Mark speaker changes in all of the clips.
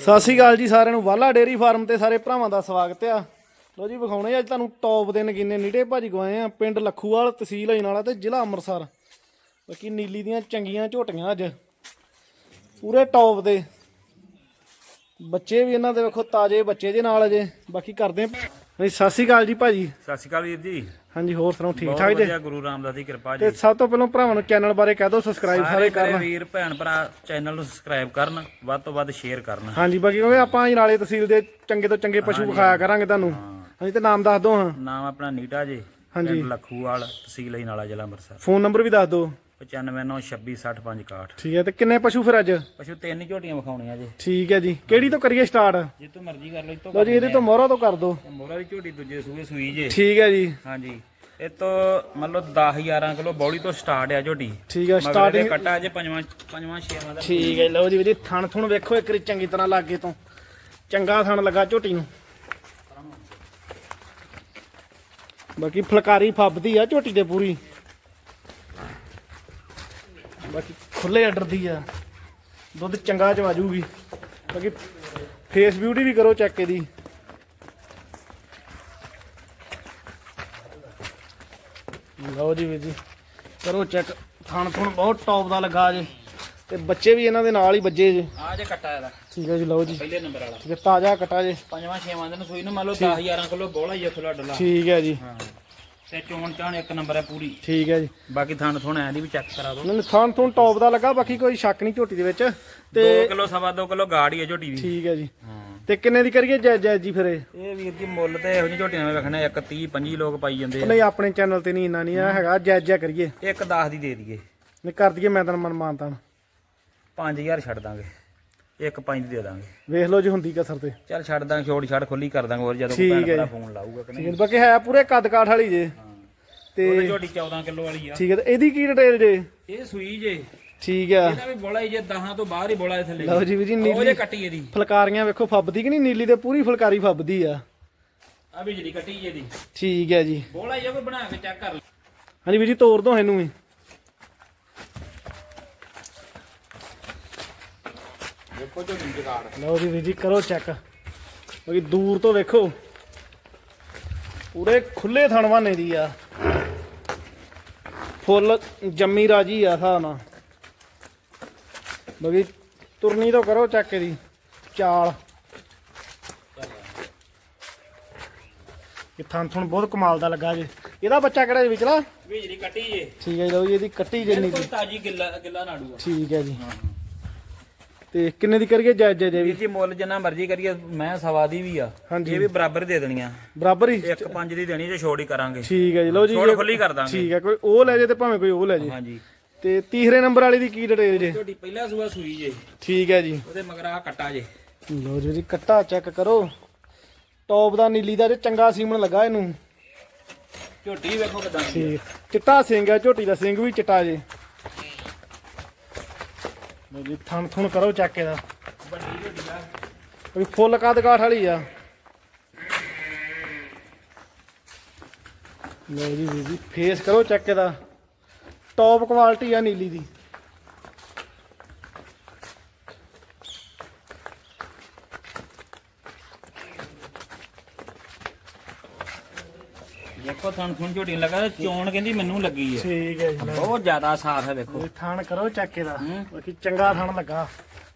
Speaker 1: ਸਤਿ ਸ਼੍ਰੀ ਅਕਾਲ ਜੀ ਸਾਰਿਆਂ ਨੂੰ। ਵਾਲਾ ਡੇਰੀ ਫਾਰਮ ਤੇ ਸਾਰੇ ਭਰਾਵਾਂ ਦਾ ਸਵਾਗਤ ਆ। ਲੋ ਜੀ, ਵਿਖਾਉਣੇ ਅੱਜ ਤੁਹਾਨੂੰ ਟੌਪ ਦੇ ਨਗੀਨੇ ਨੀਟੇ ਭਾਜੀ ਗਵਾਏ ਆ, ਪਿੰਡ ਲੱਖੂਵਾਲ ਤਹਿਸੀਲ ਅਜਨਾਲਾ ਤੇ ਜ਼ਿਲ੍ਹਾ ਅੰਮ੍ਰਿਤਸਰ। ਬਾਕੀ ਨੀਲੀ ਦੀਆਂ ਚੰਗੀਆਂ ਝੋਟੀਆਂ ਅੱਜ। ਪੂਰੇ ਟੌਪ ਦੇ। ਬੱਚੇ ਵੀ ਇਹਨਾਂ ਦੇ ਵੇਖੋ ਤਾਜ਼ੇ ਬੱਚੇ ਦੇ ਨਾਲ ਅਜੇ ਬਾਕੀ ਕਰਦੇ ਆ ਹਾਂਜੀ ਸਤਿ ਸ਼੍ਰੀ ਅਕਾਲ ਜੀ ਭਾਜੀ।
Speaker 2: ਸਤਿ ਸ਼੍ਰੀ ਅਕਾਲ ਵੀਰ ਜੀ।
Speaker 1: ਹਾਂਜੀ ਹੋਰ ਸੁਣਾਓ ਠੀਕ ਠਾਕ ਜੀ?
Speaker 2: ਵਧੀਆ ਗੁਰੂ ਰਾਮਦਾਸ ਦੀ ਕਿਰਪਾ
Speaker 1: ਤੇ
Speaker 2: ਜੀ
Speaker 1: ਸਭ ਤੋਂ ਪਹਿਲਾਂ ਭਰਾਵਾਂ ਨੂੰ ਚੈਨਲ ਬਾਰੇ ਕਹਿ ਦਿਓ ਸਬਸਕ੍ਰਾਈਬ ਸਾਰੇ ਕਰਨ।
Speaker 2: ਵੀਰ ਭੈਣ ਭਰਾ ਚੈਨਲ ਨੂੰ ਸਬਸਕ੍ਰਾਈਬ ਕਰਨ ਵੱਧ ਤੋਂ ਵੱਧ ਸ਼ੇਅਰ ਕਰਨ।
Speaker 1: ਹਾਂਜੀ ਬਾਕੀ ਕਿਉਂਕਿ ਆਪਾਂ ਅਜਨਾਲੇ ਤਹਿਸੀਲ ਦੇ ਚੰਗੇ ਤੋਂ ਚੰਗੇ ਪਸ਼ੂ ਵਿਖਾਇਆ ਕਰਾਂਗੇ ਤੁਹਾਨੂੰ। ਹਾਂਜੀ ਤੇ ਨਾਮ ਦੱਸ ਦਿਓ ਹਾਂ।
Speaker 2: ਨਾਮ ਆਪਣਾ ਨੀਟਾ ਜੀ
Speaker 1: ਹਾਂਜੀ।
Speaker 2: ਲੱਖੂਵਾਲ ਤਹਿਸੀਲ ਨਾਲਾ ਜ਼ਿਲ੍ਹਾ ਅੰਮ੍ਰਿਤਸਰ।
Speaker 1: ਫੋਨ ਨੰਬਰ ਵੀ ਦੱਸ ਦਿਓ।
Speaker 2: 9596266561
Speaker 1: ਠੀਕ ਹੈ ਤੇ ਕਿੰਨੇ ਪਸ਼ੂ ਫਿਰ ਅੱਜ?
Speaker 2: ਪਸ਼ੂ ਤਿੰਨ ਝੋਟੀਆਂ ਵਿਖਾਉਣੀਆਂ ਜੀ।
Speaker 1: ਠੀਕ ਹੈ ਜੀ। ਕਿਹੜੀ ਤੋਂ ਕਰੀਏ ਸਟਾਰਟ
Speaker 2: ਜਿੱਤੋਂ ਮਰਜ਼ੀ ਕਰ ਲਓ
Speaker 1: ਲਓ ਜੀ ਇਹਦੇ ਤੋਂ ਮੋਹਰਾ ਤੋਂ ਕਰ ਦਿਓ
Speaker 2: ਮੋਰਾ ਦੀ ਝੋਟੀ ਦੂਜੇ ਸੂਏ ਸੂਈ ਜੇ।
Speaker 1: ਠੀਕ ਹੈ ਜੀ।
Speaker 2: ਹਾਂਜੀ। ਇਹ ਤੋਂ ਮੰਨ ਲਓ 10 11 ਕਿਲੋ ਬੌਲੀ ਤੋਂ ਸਟਾਰਟ ਆ ਝੋਟੀ।
Speaker 1: ਠੀਕ ਹੈ
Speaker 2: ਮਗਰ
Speaker 1: ਸਟਾਰਟਿੰਗ
Speaker 2: ਕੱਟਾ ਜੇ ਪੰਜਵਾਂ ਪੰਜਵਾਂ ਛੇਵਾਂ ਦਾ।
Speaker 1: ਠੀਕ ਹੈ ਲਓ ਜੀ ਵੀਰੇ ਥਣ ਥੁਣ ਵੇਖੋ ਇੱਕ ਵਾਰੀ ਚੰਗੀ ਤਰ੍ਹਾਂ ਲਾਗੇ ਤੋਂ। ਚੰਗਾ ਥਣ ਲੱਗਾ ਝੋਟੀ ਨੂੰ। ਬਾਕੀ ਫਲਕਾਰੀ ਫੱਬਦੀ ਆ ਝੋਟੀ ਤੇ ਪੂਰੀ। ਬਾਕੀ ਖੁੱਲੇ ਆਰਡਰ ਦੀ ਆ। ਦੁੱਧ ਚੰਗਾ ਚਵਾ ਜੂਗੀ ਬਾਕੀ ਫੇਸ ਬਿਊਟੀ ਵੀ ਕਰੋ ਚੈੱਕ ਇਹਦੀ। ਲਓ ਜੀ ਵੀਰ ਜੀ ਕਰੋ ਚੈੱਕ ਥਣ ਥੁਣ ਬਹੁਤ ਟੌਪ ਦਾ ਲੱਗਾ ਜੇ। ਤੇ ਬੱਚੇ ਵੀ ਇਹਨਾਂ ਦੇ ਨਾਲ ਹੀ ਵੱਜੇ ਜੇ।
Speaker 2: ਆ ਜੇ ਕੱਟਾ ਇਹਦਾ।
Speaker 1: ਠੀਕ ਹੈ ਜੀ ਲਓ ਜੀ।
Speaker 2: ਪਹਿਲੇ ਨੰਬਰ ਵਾਲਾ।
Speaker 1: ਹੈ ਤਾਜ਼ਾ ਕਟਾ ਜੇ।
Speaker 2: ਪੰਜਵਾਂ ਛੇਵਾਂ ਦਿਨ ਸੂਈ ਨੂੰ ਮੰਨ ਲਓ 10 11 ਕਿਲੋ ਬੋਲਾ ਹੀ ਆ ਖੁੱਲਾ ਡੱਲਾ
Speaker 1: ਠੀਕ ਹੈ ਜੀ।
Speaker 2: ਹਾਂ। ਤੇ ਚੋਣ ਚਾਣ ਇੱਕ ਨੰਬਰ ਹੈ ਪੂਰੀ।
Speaker 1: ਠੀਕ ਹੈ ਜੀ।
Speaker 2: ਬਾਕੀ ਥਣ ਥੁਣ ਐਂ ਦੀ ਵੀ ਚੈੱਕ ਕਰਾ ਦਿਓ।
Speaker 1: ਮੈਨੂੰ ਥਣ ਥੁਣ ਟੌਪ ਦਾ ਲੱਗਾ ਬਾਕੀ ਕੋਈ ਸ਼ੱਕ ਨਹੀਂ ਝੋਟੀ ਦੇ ਵਿੱਚ।
Speaker 2: 2
Speaker 1: ਤੇ
Speaker 2: ਕਿਲੋ ਸਵਾ 2 ਕਿਲੋ ਗਾੜ ਹੀ ਹੈ ਝੋਟੀ ਦੀ।
Speaker 1: ਠੀਕ ਹੈ ਜੀ। ਤੇ ਕਿੰਨੇ ਦੀ ਕਰੀਏ ਜੈ ਜੈ ਜੀ ਫਿਰ ਇਹ?
Speaker 2: ਇਹ ਵੀਰ ਜੀ ਮੁੱਲ ਤੇ ਇਹੋ ਜਿਹੀ ਝੋਟੀਆਂ ਮੈਂ ਵੇਖਣਾ ਇੱਕ 30 25 ਲੋਕ ਪਾਈ ਜਾਂਦੇ ਆ।
Speaker 1: ਨਹੀਂ ਆਪਣੇ ਚੈਨਲ ਤੇ ਨਹੀਂ ਇੰਨਾ ਨਹੀਂ ਆ ਹੈਗਾ ਜੈ ਜੈ ਕਰੀਏ।
Speaker 2: ਇੱਕ 10 ਦੀ ਦੇ ਦਈਏ।
Speaker 1: ਨਹੀਂ ਕਰ ਦਈਏ ਮੈਂ ਤਾਂ। ਮਨ ਮਾਨਤਾ
Speaker 2: 5000 ਛੱਡ ਦਾਂਗੇ। ਇੱਕ 5 ਦੀ ਦੇ ਦਾਂਗੇ।
Speaker 1: ਵੇਖ ਲਓ ਜੀ ਹੁੰਦੀ ਕਸਰ ਤੇ।
Speaker 2: ਚੱਲ ਛੱਡ ਦਾਂਗੇ ਛੋੜ ਛੱਡ ਖੁੱਲੀ ਕਰ ਦਾਂਗੇ ਹੋਰ ਜਦੋਂ
Speaker 1: ਠੀਕ
Speaker 2: ਕੋਈ
Speaker 1: ਹੈ
Speaker 2: ਭੈਣ ਭਰਾ
Speaker 1: ਜੀ।
Speaker 2: ਫੋਨ ਲਾਊਗਾ ਕਿ
Speaker 1: ਠੀਕ
Speaker 2: ਨਹੀਂ।
Speaker 1: ਬਾਕੀ ਹੈ ਪੂਰੇ ਕੱਦ ਕਾਠ ਵਾਲੀ ਜੇ।
Speaker 2: ਤੇ ਝੋਟੀ 14 ਕਿਲੋ ਵਾਲੀ ਆ।
Speaker 1: ਠੀਕ ਹੈ ਤੇ ਇਹਦੀ ਕੀ ਡਿਟੇਲ ਜੇ?
Speaker 2: ਇਹ ਸੂਈ ਜੇ।
Speaker 1: ਠੀਕ ਆ
Speaker 2: ਇਹਦਾ ਵੀ ਬੋਲਾ ਹੀ ਜੇ 10 ਤੋਂ ਬਾਹਰ ਹੀ ਬੋਲਾ ਥੱਲੇ।
Speaker 1: ਲਓ ਜੀ ਵੀਰ ਜੀ
Speaker 2: ਉਹ
Speaker 1: ਨੀਲੀ
Speaker 2: ਜੇ ਕੱਟੀ ਇਹਦੀ।
Speaker 1: ਫਲਕਾਰੀਆਂ ਵੇਖੋ ਫੱਬਦੀ ਕਿ ਨਹੀਂ? ਨੀਲੀ ਤੇ ਪੂਰੀ ਫਲਕਾਰੀ ਫੱਬਦੀ ਆ।
Speaker 2: ਆ ਬਿਜਲੀ ਕੱਟੀ ਜੇ ਦੀ
Speaker 1: ਠੀਕ ਹੈ ਜੀ।
Speaker 2: ਬੋਲਾ ਹੀ ਜੇ ਕੋਈ ਬਣਾ ਕੇ ਚੈੱਕ ਕਰ ਲੈ।
Speaker 1: ਹਾਂਜੀ ਵੀਰ ਜੀ ਤੋੜ ਦੋ ਇਹਨੂੰ ਵੀ।
Speaker 2: ਦੇਖੋ ਝੋਟੀ ਜਗਾੜ।
Speaker 1: ਲਓ ਜੀ ਵੀਰ ਜੀ ਕਰੋ ਚੈੱਕ ਬਾਕੀ ਦੂਰ ਤੋਂ ਵੇਖੋ। ਪੂਰੇ ਖੁੱਲੇ ਥਣਵਾਨੇ ਦੀ ਆ। ਫੁੱਲ ਜੰਮੀ ਰਾਜੀ ਆ ਹਿਸਾਬ ਨਾਲ ਬਾਕੀ ਤੁਰਨੀ ਤੋਂ ਕਰੋ ਚੈੱਕ ਇਹਦੀ। ਚਾਲ। ਇਹ ਥਣ ਥਣ ਬਹੁਤ ਕਮਾਲ ਦਾ ਲੱਗਾ ਜੇ। ਇਹਦਾ ਬੱਚਾ ਕਿਹੜਾ ਜੀ ਵਿਚਲਾ?
Speaker 2: ਬਿਜਲੀ ਕੱਟੀ ਜੇ।
Speaker 1: ਠੀਕ ਹੈ ਜੀ ਲਓ ਜੀ ਇਹਦੀ ਕੱਟੀ ਜਿੰਨੀ
Speaker 2: ਬਿਲਕੁਲ ਤਾਜੀ ਗਿੱਲਾ ਗਿੱਲਾ ਨਾੜੂ ਆ।
Speaker 1: ਠੀਕ ਹੈ ਜੀ। ਤੇ ਕਿੰਨੇ ਦੀ ਕਰੀਏ? ਜੈ ਜੈ ਜੈ ਵੀ
Speaker 2: ਵੀਰ ਜੀ ਮੁੱਲ ਜਿੰਨਾ ਮਰਜ਼ੀ ਕਰੀਏ ਮੈਂ ਸਵਾ ਦੀ ਵੀ ਆ।
Speaker 1: ਹਾਂਜੀ।
Speaker 2: ਇਹ ਵੀ ਬਰਾਬਰ ਦੇ ਦੇਣੀਆਂ।
Speaker 1: ਬਰਾਬਰ ਹੀ।
Speaker 2: ਇੱਕ ਪੰਜ ਦੀ ਦੇਣੀ ਜੇ ਛੋੜ ਹੀ ਕਰਾਂਗੇ।
Speaker 1: ਠੀਕ ਹੈ ਜੀ ਲਓ ਜੀ
Speaker 2: ਛੋੜ ਖੁੱਲੀ ਕਰ ਦਾਂਗੇ।
Speaker 1: ਠੀਕ ਹੈ ਕੋਈ ਉਹ ਲੈ ਜੇ ਤੇ ਭਾਵੇਂ ਕੋਈ ਉਹ ਲੈ ਜੇ।
Speaker 2: ਹਾਂਜੀ।
Speaker 1: ਤੇ ਤੀਸਰੇ ਨੰਬਰ ਵਾਲੀ ਦੀ ਕੀ ਡਿਟੇਲ ਜੇ?
Speaker 2: ਝੋਟੀ ਪਹਿਲਾ ਸੂਆ ਸੂਈ ਜੇ।
Speaker 1: ਠੀਕ ਹੈ ਜੀ।
Speaker 2: ਉਹਦੇ ਮਗਰ ਆ ਕੱਟਾ ਜੇ।
Speaker 1: ਲਓ ਜੀ ਜੀ ਕੱਟਾ ਚੈੱਕ ਕਰੋ। ਟੌਪ ਦਾ ਨੀਲੀ ਦਾ ਜੇ ਚੰਗਾ ਸੀਮਣ ਲੱਗਾ ਇਹਨੂੰ।
Speaker 2: ਝੋਟੀ ਵੇਖੋ ਕਿਦਾਂ
Speaker 1: ਠੀਕ। ਚਿੱਟਾ ਸਿੰਘ ਹੈ ਝੋਟੀ ਦਾ ਸਿੰਘ ਵੀ ਚਿੱਟਾ ਜੇ। ਲਓ ਜੀ, ਥਣ ਥੁਣ ਕਰੋ ਚੱਕ ਇਹਦਾ।
Speaker 2: ਵੱਡੀ ਝੋਟੀ ਆ
Speaker 1: ਕੋਈ ਫੁੱਲ ਕੱਦ ਕਾਠ ਵਾਲੀ ਆ। ਲਓ ਜੀ ਵੀਰ ਜੀ ਫੇਸ ਕਰੋ ਚੈੱਕ ਦਾ ਟੌਪ ਕੁਆਲਿਟੀ ਆ ਨੀਲੀ ਦੀ।
Speaker 2: ਦੇਖੋ ਥਣ ਥਣ ਝੋਟੀ ਲੱਗਾ ਚੋਣ ਕਹਿੰਦੀ ਮੈਨੂੰ ਲੱਗੀ ਹੈ
Speaker 1: ਠੀਕ ਹੈ ਜੀ
Speaker 2: ਬਹੁਤ ਜ਼ਿਆਦਾ ਸਾਫ਼ ਹੈ
Speaker 1: ਕੋਈ ਥਣ ਕਰੋ ਚੱਕ
Speaker 2: ਹੂੰ।
Speaker 1: ਬਾਕੀ ਚੰਗਾ ਥਣ ਲੱਗਾ।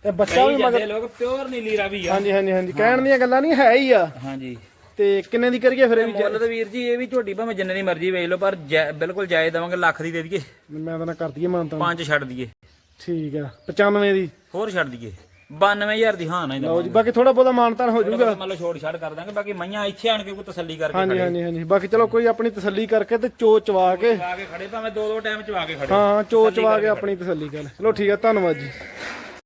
Speaker 1: ਤੇ ਬੱਚਾ ਵੀ ਮਗਰ
Speaker 2: ਲੋਕ ਪਿਓਰ ਨੀਲੀ ਰਾਵੀ ਆ।
Speaker 1: ਹਾਂਜੀ ਹਾਂਜੀ ਹਾਂਜੀ। ਕਹਿਣ ਦੀਆਂ ਗੱਲਾਂ ਨਹੀਂ ਹੈ ਹੀ ਆ।
Speaker 2: ਹਾਂਜੀ।
Speaker 1: ਤੇ ਕਿੰਨੇ ਦੀ ਕਰੀਏ ਫਿਰ ਇਹ ਵੀ
Speaker 2: ਮੁੱਲ ਤੇ ਵੀਰ ਜੀ ਇਹ ਵੀ ਝੋਟੀ ਭਾਵੇਂ ਜਿੰਨੇ ਦੀ ਮਰਜ਼ੀ ਵੇਚ ਲਓ ਪਰ ਬਿਲਕੁਲ ਜਾਇਜ਼ ਦਵਾਂਗੇ ਲੱਖ ਦੀ ਦੇ ਦਈਏ।
Speaker 1: ਮੈਂ ਤਾਂ ਨਾ ਕਰ ਦਈਏ ਮਾਨ ਤਾਂ
Speaker 2: ਪੰਜ ਛੱਡ ਦਈਏ।
Speaker 1: ਠੀਕ ਆ। 95 ਦੀ।
Speaker 2: ਹੋਰ ਛੱਡ ਦਈਏ। 92000 ਦੀ ਹਾਂ ਨਾ ਹੀ
Speaker 1: ਲਓ ਜੀ ਬਾਕੀ ਥੋੜਾ ਬਹੁਤਾ ਮਾਨਤਾਨ ਹੋ ਜਾਊਗਾ।
Speaker 2: ਮੰਨ ਲਓ ਛੋੜ ਛੱਡ ਕਰ ਦਾਂਗੇ ਬਾਕੀ ਮਈਆਂ ਇੱਥੇ ਆਣ ਕੇ ਕੋਈ ਤਸੱਲੀ ਕਰਕੇ
Speaker 1: ਹਾਂਜੀ ਹਾਂਜੀ ਹਾਂਜੀ। ਬਾਕੀ ਚਲੋ ਕੋਈ ਆਪਣੀ ਤਸੱਲੀ ਕਰਕੇ ਤੇ ਚੋ ਚਵਾ ਕੇ।
Speaker 2: ਚਵਾ ਕੇ ਖੜੇ ਭਾਵੇਂ ਦੋ ਦੋ ਟਾਈਮ ਚਵਾ ਕੇ ਖੜੇ।
Speaker 1: ਹਾਂ ਚੋ ਚਵਾ ਕੇ ਆਪਣੀ ਤਸੱਲੀ ਕਰ। ਚਲੋ ਠੀਕ ਆ ਧੰਨਵਾਦ ਜੀ।